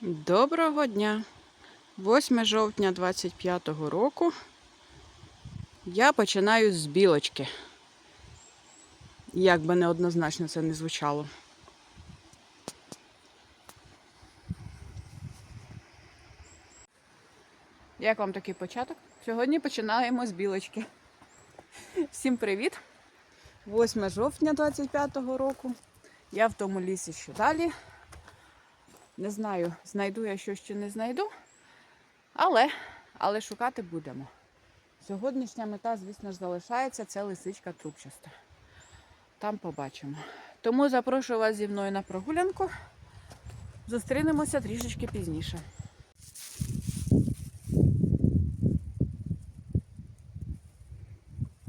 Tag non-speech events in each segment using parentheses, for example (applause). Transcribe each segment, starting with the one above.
Доброго дня! 8 жовтня 25-го року. Я починаю з білочки. Як би неоднозначно це не звучало. Як вам такий початок? Сьогодні починаємо з білочки. Всім привіт! 8 жовтня 25-го року. Я в тому лісі, що далі. Не знаю, знайду я щось чи не знайду, але, але шукати будемо. Сьогоднішня мета, звісно ж, залишається це лисичка трубчаста. Там побачимо. Тому запрошую вас зі мною на прогулянку. Зустрінемося трішечки пізніше.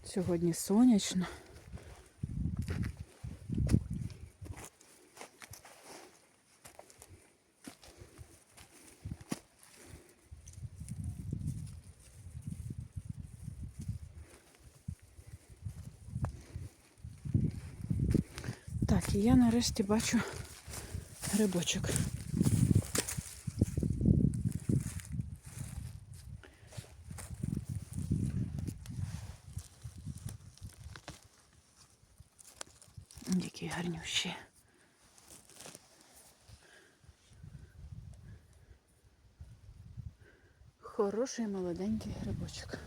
Сьогодні сонячно. Так, я нарешті бачу грибочок. Який гарнющий. Хороший молоденький грибочок.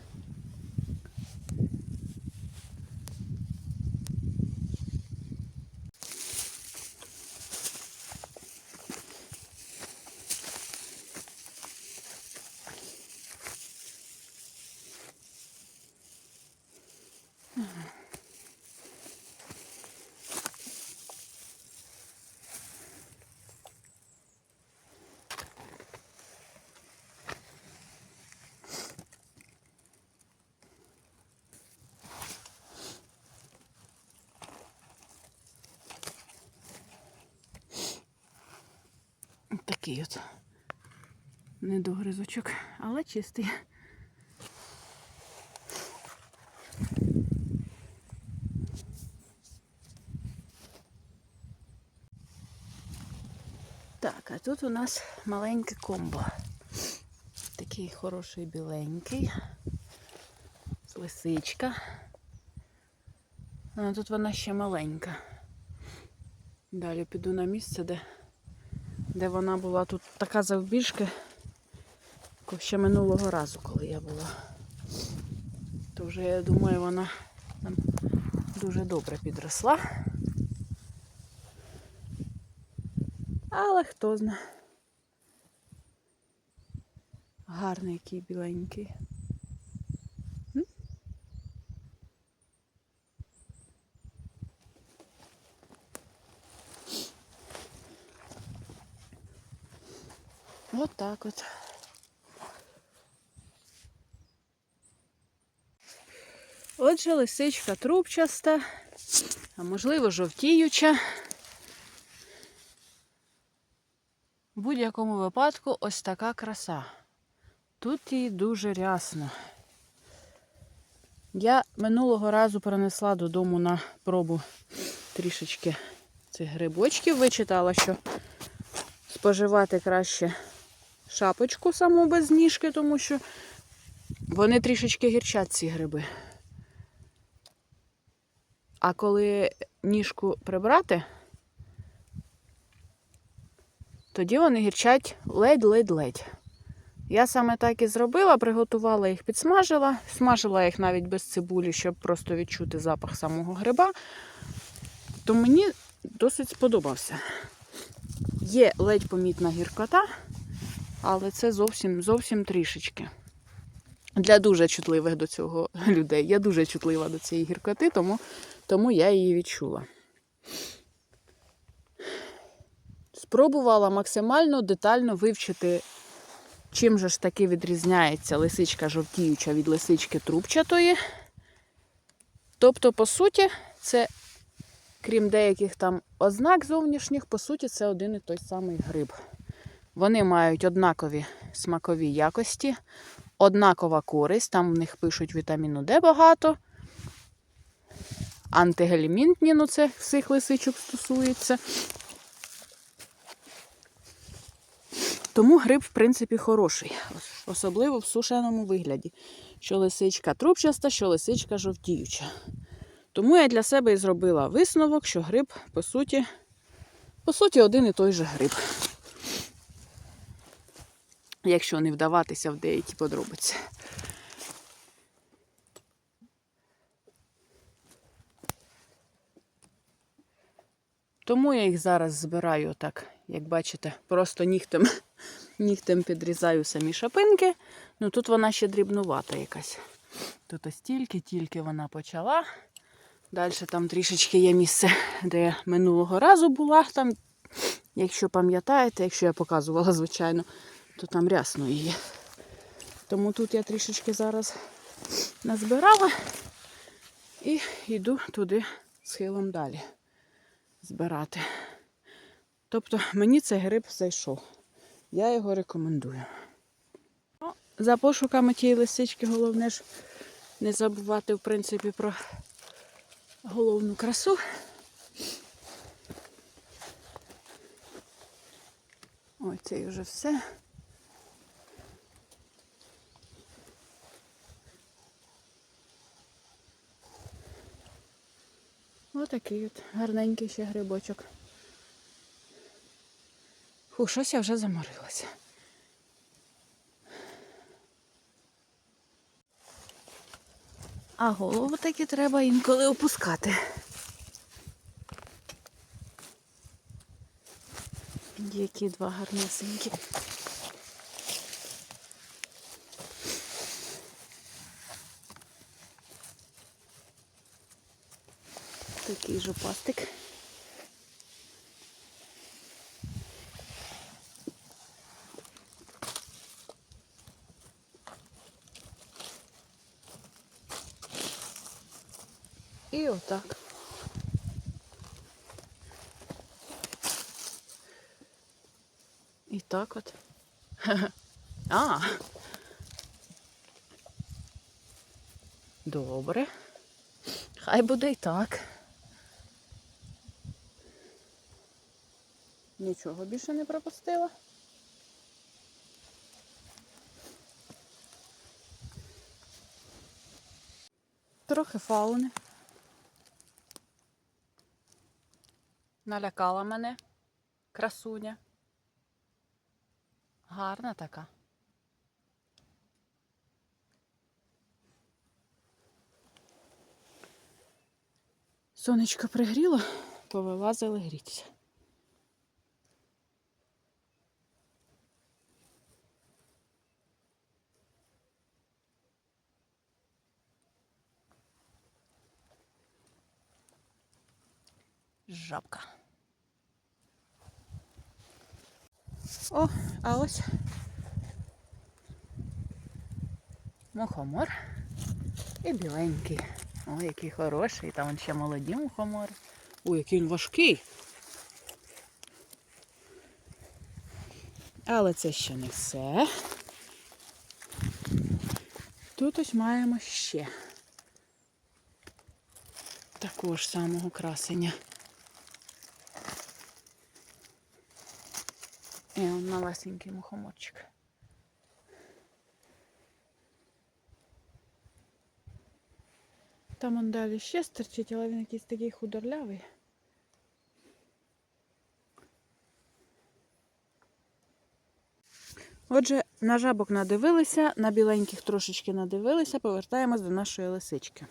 Такий от недогризочок, але чистий. Так, а тут у нас маленьке комбо. Такий хороший біленький. Лисичка. А тут вона ще маленька. Далі піду на місце, де де вона була тут така завбільшки, ще минулого разу, коли я була. То вже, я думаю, вона там дуже добре підросла. Але хто зна. Гарний який біленький. От так от. Отже, лисичка трубчаста, а можливо жовтіюча. В будь-якому випадку ось така краса. Тут її дуже рясно. Я минулого разу принесла додому на пробу трішечки цих грибочків. Вичитала, що споживати краще шапочку саму без ніжки, тому що вони трішечки гірчать ці гриби. А коли ніжку прибрати, тоді вони гірчать ледь-ледь-ледь. Я саме так і зробила, приготувала їх, підсмажила, смажила їх навіть без цибулі, щоб просто відчути запах самого гриба. То мені досить сподобався. Є ледь помітна гіркота, але це зовсім зовсім трішечки. Для дуже чутливих до цього (laughs) людей. Я дуже чутлива до цієї гіркоти, тому, тому я її відчула. Спробувала максимально детально вивчити, чим же ж таки відрізняється лисичка жовтіюча від лисички трубчатої. Тобто, по суті, це, крім деяких там ознак зовнішніх, по суті, це один і той самий гриб. Вони мають однакові смакові якості, однакова користь, там в них пишуть вітаміну Д багато. Антигелімінтні, ну це всіх лисичок стосується. Тому гриб, в принципі, хороший, особливо в сушеному вигляді. Що лисичка трубчаста, що лисичка жовтіюча. Тому я для себе і зробила висновок, що гриб, по суті, по суті, один і той же гриб. Якщо не вдаватися в деякі подробиці. Тому я їх зараз збираю так, як бачите, просто нігтем, (laughs) нігтем підрізаю самі шапинки. Ну тут вона ще дрібнувата якась. Тут ось тільки-тільки вона почала. Далі там трішечки є місце, де я минулого разу була. Там, якщо пам'ятаєте, якщо я показувала, звичайно, то там рясно її. Тому тут я трішечки зараз назбирала і йду туди схилом далі збирати. Тобто мені цей гриб зайшов. Я його рекомендую. Ну, За пошуками тієї лисички головне ж не забувати, в принципі, про головну красу. Ой, це вже все. Отакий от гарненький ще грибочок. Фу, щось я вже заморилася. А голову таки треба інколи опускати. Які два гарнесенькі. Такий жопастик. І отак. І так от. (laughs) А. Добре. Хай буде і так. Нічого більше не пропустила. Трохи фауни. Налякала мене. Красуня. Гарна така. Сонечко пригріло, повилазили грітися. Жабка. О, а ось мухомор і біленький. О, який хороший. Там вон ще молоді мухомори. Ой, який він важкий. Але це ще не все. Тут ось маємо ще такого ж самого красення. І он малесенький мухоморчик. Там он далі ще стерчить, але він якийсь такий худорлявий. Отже, на жабок надивилися, на біленьких трошечки надивилися, повертаємось до нашої лисички.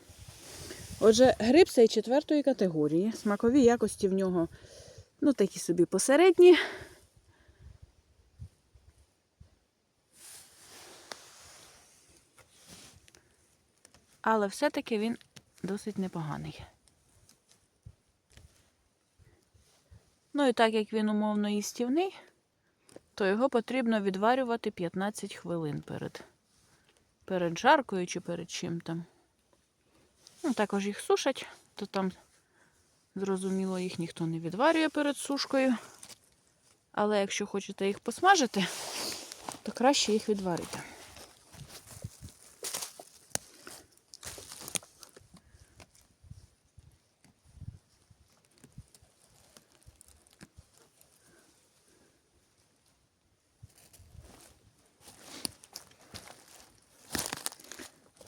Отже, гриб цей четвертої категорії. Смакові якості в нього ну, такі собі посередні. Але все-таки він досить непоганий. Ну і так як він умовно їстівний, то його потрібно відварювати 15 хвилин перед, перед жаркою чи перед чим там. Ну, також їх сушать, то там, зрозуміло, їх ніхто не відварює перед сушкою. Але якщо хочете їх посмажити, то краще їх відварити.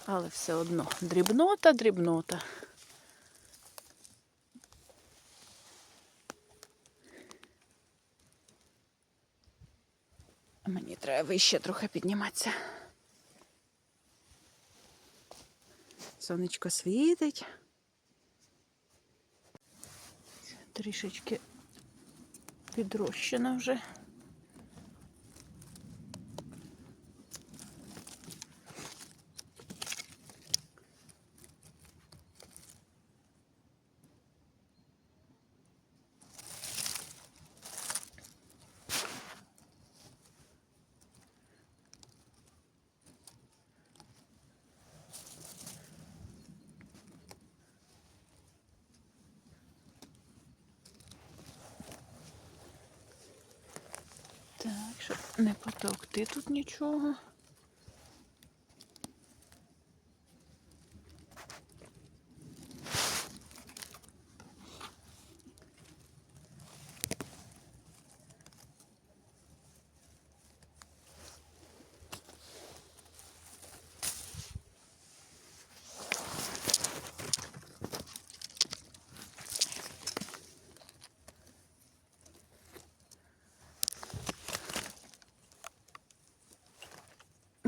Але все одно дрібнота, дрібнота. Мені треба вище трохи підніматися. Сонечко світить. Трішечки підрощена вже. Так, щоб не потовкти тут нічого.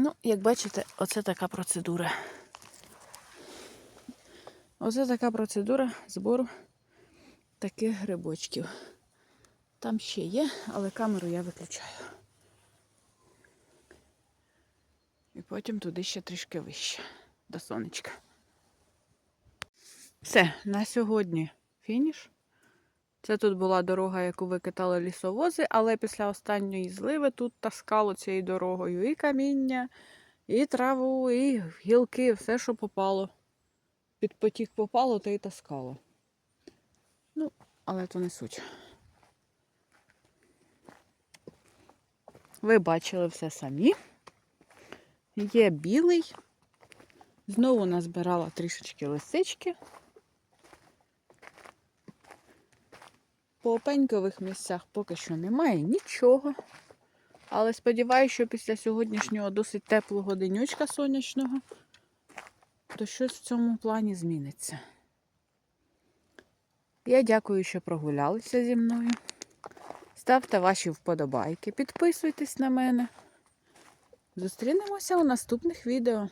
Ну, як бачите, оце така процедура. Оце така процедура збору таких грибочків. Там ще є, але камеру я виключаю. І потім туди ще трішки вище, до сонечка. Все, на сьогодні фініш. Це тут була дорога, яку викидали лісовози, але після останньої зливи тут таскало цією дорогою і каміння, і траву, і гілки, все, що попало. Під потік попало, то і таскало. Ну, але то не суть. Ви бачили все самі. Є білий. Знову назбирала трішечки лисички. По опенькових місцях поки що немає нічого. Але сподіваюся, що після сьогоднішнього досить теплого денючка сонячного, то щось в цьому плані зміниться. Я дякую, що прогулялися зі мною. Ставте ваші вподобайки, підписуйтесь на мене. Зустрінемося у наступних відео.